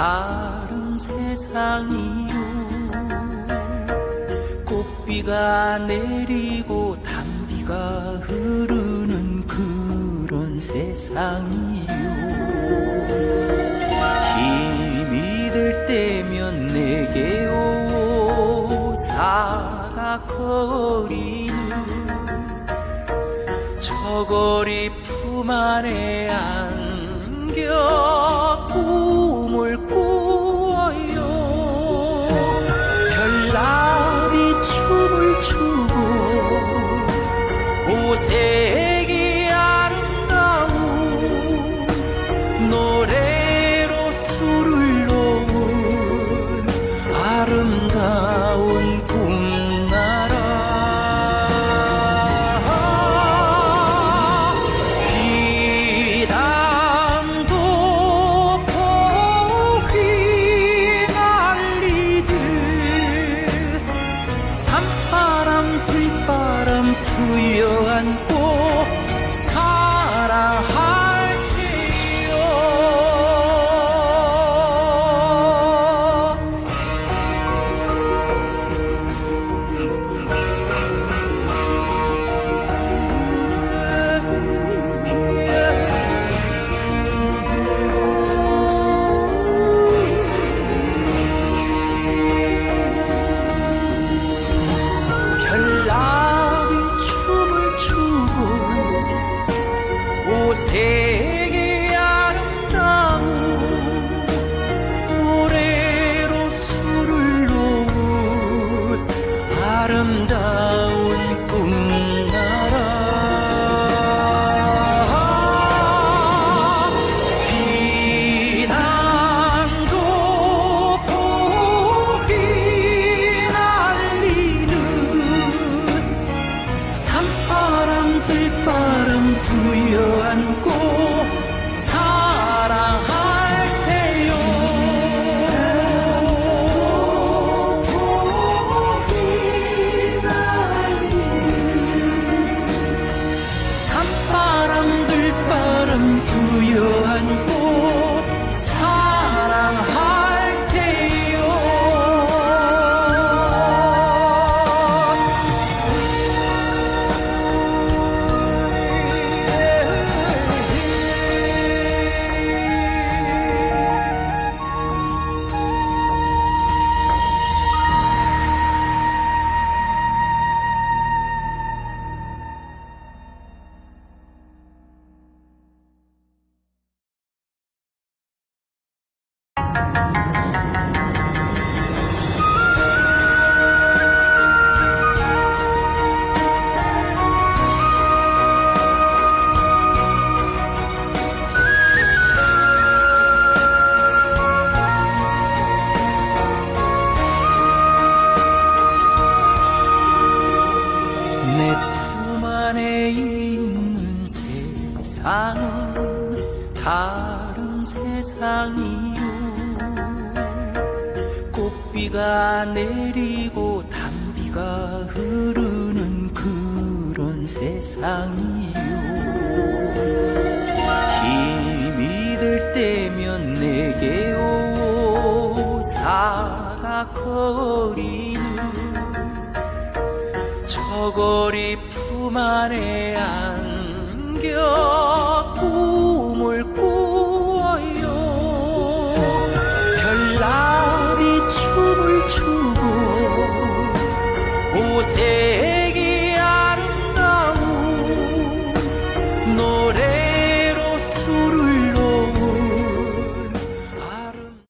다른 세상이요. 꽃비가 내리고 담비가 흐르는 그런 세상이요. 힘이 들 때면 내게 오 사각거리는 저 거리 품 안에 안겨 세상은 다른 세상이요. 꽃비가 내리고 단비가 흐르는 그런 세상이요. 힘이 들 때면 내게 오 사각거리는 저고리 품 안에 안 叫。